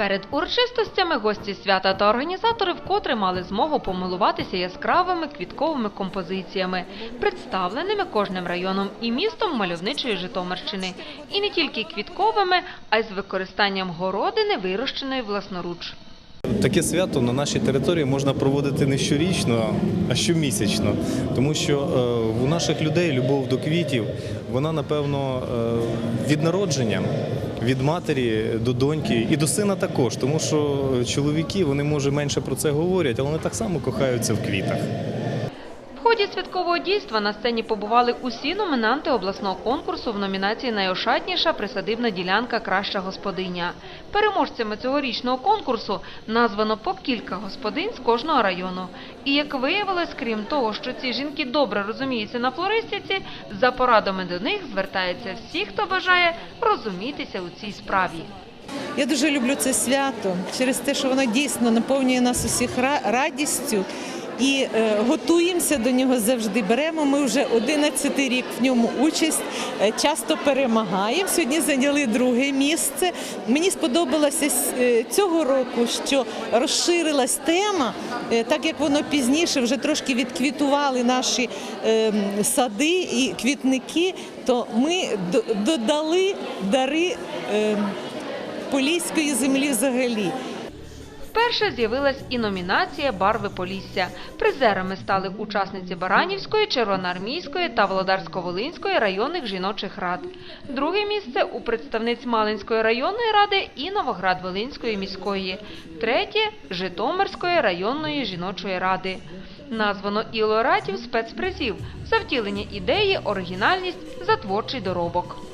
Перед урочистостями гості свята та організатори вкотре мали змогу помилуватися яскравими квітковими композиціями, представленими кожним районом і містом мальовничої Житомирщини. І не тільки квітковими, а й з використанням городини, вирощеної власноруч. Таке свято на нашій території можна проводити не щорічно, а щомісячно, тому що е, у наших людей любов до квітів, вона напевно е, від народження, від матері до доньки і до сина також, тому що чоловіки вони може менше про це говорять, але вони так само кохаються в квітах. Ході святкового дійства на сцені побували усі номінанти обласного конкурсу в номінації Найошатніша присадибна ділянка Краща господиня. Переможцями цьогорічного конкурсу названо по кілька господинь з кожного району. І як виявилось, крім того, що ці жінки добре розуміються на флористиці, за порадами до них звертаються всі, хто бажає розумітися у цій справі. Я дуже люблю це свято через те, що воно дійсно наповнює нас усіх ра- радістю. І е, готуємося до нього завжди. Беремо ми вже 11 рік в ньому участь. е, часто перемагаємо. Сьогодні зайняли друге місце. Мені сподобалося е, цього року, що розширилась тема, так як воно пізніше вже трошки відквітували наші е, сади і квітники, то ми додали дари. е, Поліської землі взагалі. Вперше з'явилась і номінація Барви Полісся. Призерами стали учасниці Баранівської, Червоноармійської та Володарсько-Волинської районних жіночих рад. Друге місце у представниць Малинської районної ради і Новоград-Волинської міської. Третє Житомирської районної жіночої ради. Названо і лауреатів спецпризів за втілення ідеї, оригінальність за творчий доробок.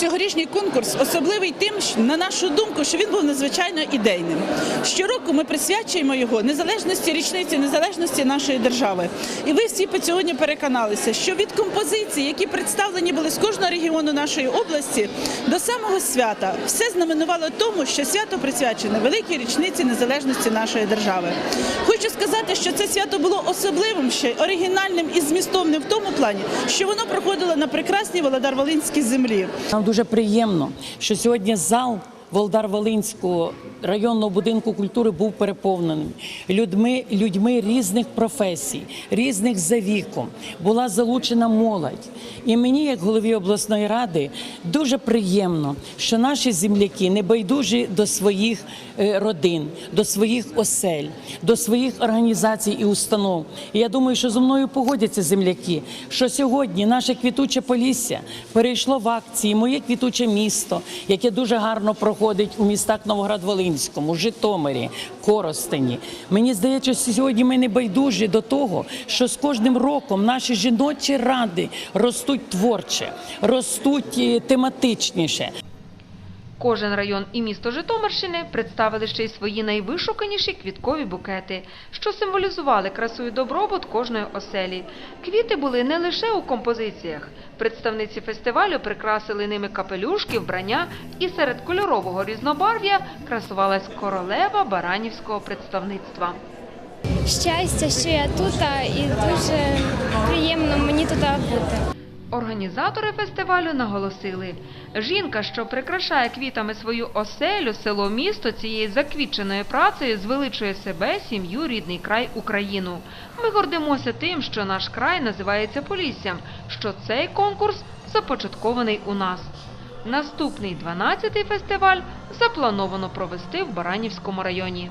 Цьогорічний конкурс особливий тим, на нашу думку, що він був надзвичайно ідейним. Щороку ми присвячуємо його незалежності річниці незалежності нашої держави. І ви всі по сьогодні переконалися, що від композицій, які представлені були з кожного регіону нашої області, до самого свята все знаменувало тому, що свято присвячене великій річниці незалежності нашої держави. Хочу сказати, що це свято було особливим ще оригінальним і змістовним в тому плані, що воно проходило на прекрасній Володар-Волинській землі. Нам дуже приємно, що сьогодні зал Волдар-Волинського районного будинку культури був переповнений людьми, людьми різних професій, різних за віком. Була залучена молодь. І мені, як голові обласної ради, дуже приємно, що наші земляки не байдужі до своїх е, родин, до своїх осель, до своїх організацій і установ. І я думаю, що зі мною погодяться земляки, що сьогодні наше квітуче Полісся перейшло в акції Моє квітуче місто, яке дуже гарно проходить у містах Новоград-Волинському, Житомирі, Коростені. Мені здається, що сьогодні ми не байдужі до того, що з кожним роком наші жіночі ради ростуть творче, ростуть е, тематичніше. Кожен район і місто Житомирщини представили ще й свої найвишуканіші квіткові букети, що символізували красу і добробут кожної оселі. Квіти були не лише у композиціях. Представниці фестивалю прикрасили ними капелюшки, вбрання, і серед кольорового різнобарв'я красувалась королева баранівського представництва. щастя, що я тут і дуже приємно мені тут бути. Організатори фестивалю наголосили, жінка, що прикрашає квітами свою оселю, село, місто цією заквітченою працею, звеличує себе, сім'ю, рідний край, Україну. Ми гордимося тим, що наш край називається Поліссям, що цей конкурс започаткований у нас. Наступний 12-й фестиваль заплановано провести в Баранівському районі.